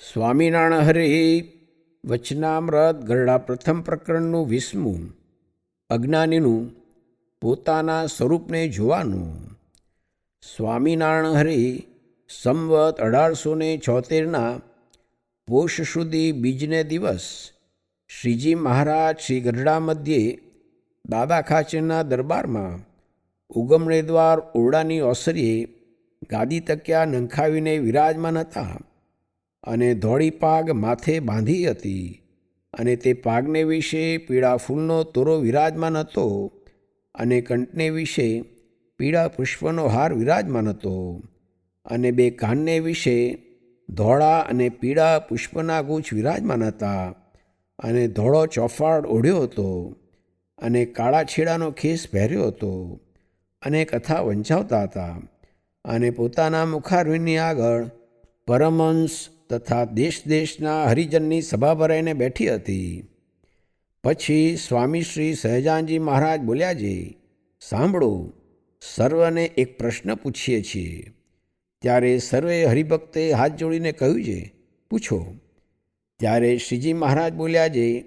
સ્વામિનારાયણ હરે વચનામ્રત ગરડા પ્રથમ પ્રકરણનું વીસમું, અજ્ઞાનીનું પોતાના સ્વરૂપને જોવાનું. સ્વામિનારાયણ હરે સંવત અઢારસો ને છોતેરના પોષ સુધી બીજને દિવસ શ્રીજી મહારાજ શ્રી ગઢડા મધ્યે દાદા ખાચરના દરબારમાં ઉગમણેદ્વાર ઓરડાની ઓસરીએ ગાદી તક્યા નંખાવીને વિરાજમાન હતા. અને ધોળી પાગ માથે બાંધી હતી અને તે પાગને વિશે પીળા ફૂલનો તોરો વિરાજમાન હતો અને કંઠને વિશે પીળા પુષ્પનો હાર વિરાજમાન હતો અને બે કાનને વિશે ધોળા અને પીળા પુષ્પના ગુચ્છ વિરાજમાન હતા અને ધોળો ચોફાડ ઓઢ્યો હતો અને કાળા છેડાનો ખેસ પહેર્યો હતો અને કથા વંચાવતા હતા અને પોતાના મુખારવીની આગળ પરમહંસ તથા દેશ દેશના હરિજનની સભા ભરાઈને બેઠી હતી. પછી સ્વામી શ્રી સહજાનજી મહારાજ બોલ્યા છે સાંભળો, સર્વને એક પ્રશ્ન પૂછીએ છીએ. ત્યારે સર્વે હરિભક્તે હાથ જોડીને કહ્યું છે પૂછો. ત્યારે શ્રીજી મહારાજ બોલ્યા, જે,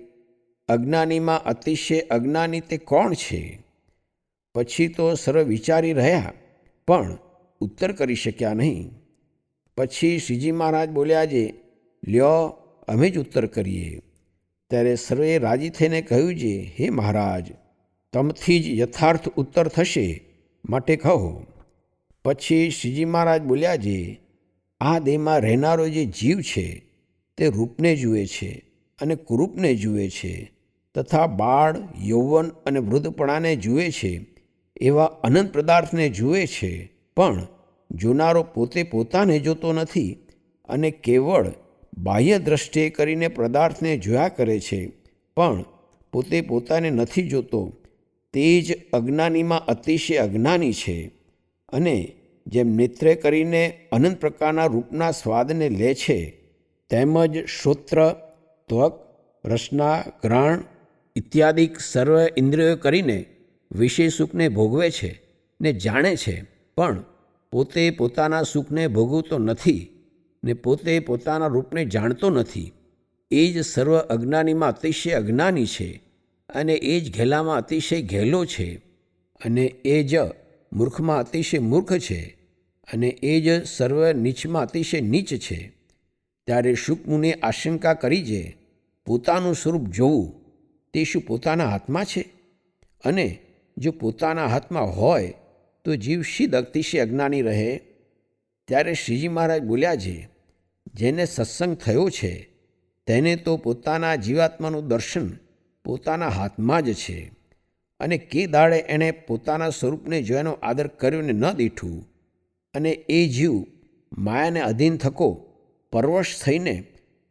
અજ્ઞાનીમાં અતિશય અજ્ઞાની તે કોણ છે? પછી તો સર્વ વિચારી રહ્યા, પણ ઉત્તર કરી શક્યા નહીં. પછી શ્રીજી મહારાજ બોલ્યા જે લ્યો, અમે જ ઉત્તર કરીએ. ત્યારે સર્વે રાજી થઈને કહ્યું છે, હે મહારાજ, તમથી જ યથાર્થ ઉત્તર થશે માટે કહો. પછી શ્રીજી મહારાજ બોલ્યા જે આ દેહમાં રહેનારો જે જીવ છે, તે રૂપને જુએ છે અને કુરૂપને જુએ છે તથા બાળ, યૌવન અને વૃદ્ધપણાને જુએ છે, એવા અનંત પદાર્થને જુએ છે. પણ જોનારો પોતે પોતાને જોતો નથી અને કેવળ બાહ્ય દ્રષ્ટિએ કરીને પદાર્થને જોયા કરે છે. પણ પોતે પોતાને નથી જોતો. તે જ અજ્ઞાનીમાં અતિશય અજ્ઞાની છે અને જેમ નેત્રે કરીને અનંત પ્રકારના રૂપના સ્વાદને લે છે, તેમજ શ્રોત્ર, ત્વક, રસના ગ્રાણ ઇત્યાદિક સર્વ ઇન્દ્રિયો કરીને વિષય સુખને ભોગવે છે ને જાણે છે. પણ પોતે પોતાના સુખને ભોગવતો નથી ને પોતે પોતાના રૂપને જાણતો નથી. એ જ સર્વ અજ્ઞાનીમાં અતિશય અજ્ઞાની છે અને એ જ ઘેલામાં અતિશય ઘેલો છે અને એ જ મૂર્ખમાં અતિશય મૂર્ખ છે અને એ જ સર્વ નીચમાં અતિશય નીચ છે. ત્યારે શુકમુને આશંકા કરી છે પોતાનું સ્વરૂપ જોવું તે શું પોતાના હાથમાં છે? અને જો પોતાના હાથમાં હોય તો જીવ શીદ અતિશય અજ્ઞાની રહે? ત્યારે શ્રીજી મહારાજ બોલ્યા છે, જેને સત્સંગ થયો છે, તેને તો પોતાના જીવાત્માનું દર્શન પોતાના હાથમાં જ છે. અને કે દાડે એણે પોતાના સ્વરૂપને જોયાનો આદર કર્યો ને દીઠું, અને એ જીવ માયાને અધીન થકો, પરવશ થઈને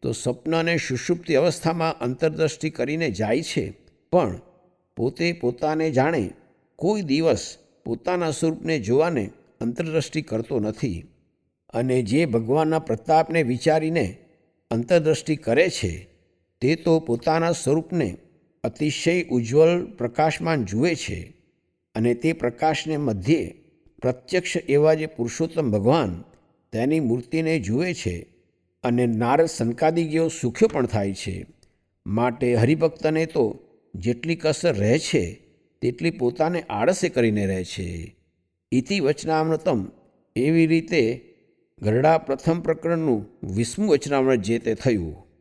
તો સ્વપ્ન સુષુપ્તિ અવસ્થામાં અંતરદ્રષ્ટિ કરીને જાય છે. પણ પોતે પોતાને જાણે કોઈ દિવસ પોતાના સ્વરૂપને જોવાને અંતરદ્રષ્ટિ કરતો નથી અને જે ભગવાનના પ્રતાપને વિચારીને અંતરદ્રષ્ટિ કરે છે, તે તો પોતાના સ્વરૂપને અતિશય ઉજ્જવલ પ્રકાશમાન જુએ છે અને તે પ્રકાશને મધ્યે પ્રત્યક્ષ એવા જે પુરુષોત્તમ ભગવાન તેની મૂર્તિને જુએ છે અને નારદ સંકાદિગીઓ સુખ્યો પણ થાય છે. માટે હરિભક્તને તો જેટલી કસર રહે છે તેટલી પોતાને આળસે કરીને રહે છે. ઇતિ વચનામૃતમ. એવી રીતે ગરડા પ્રથમ પ્રકરણનું વિસ્મુ વચનામૃત જે તે થયું.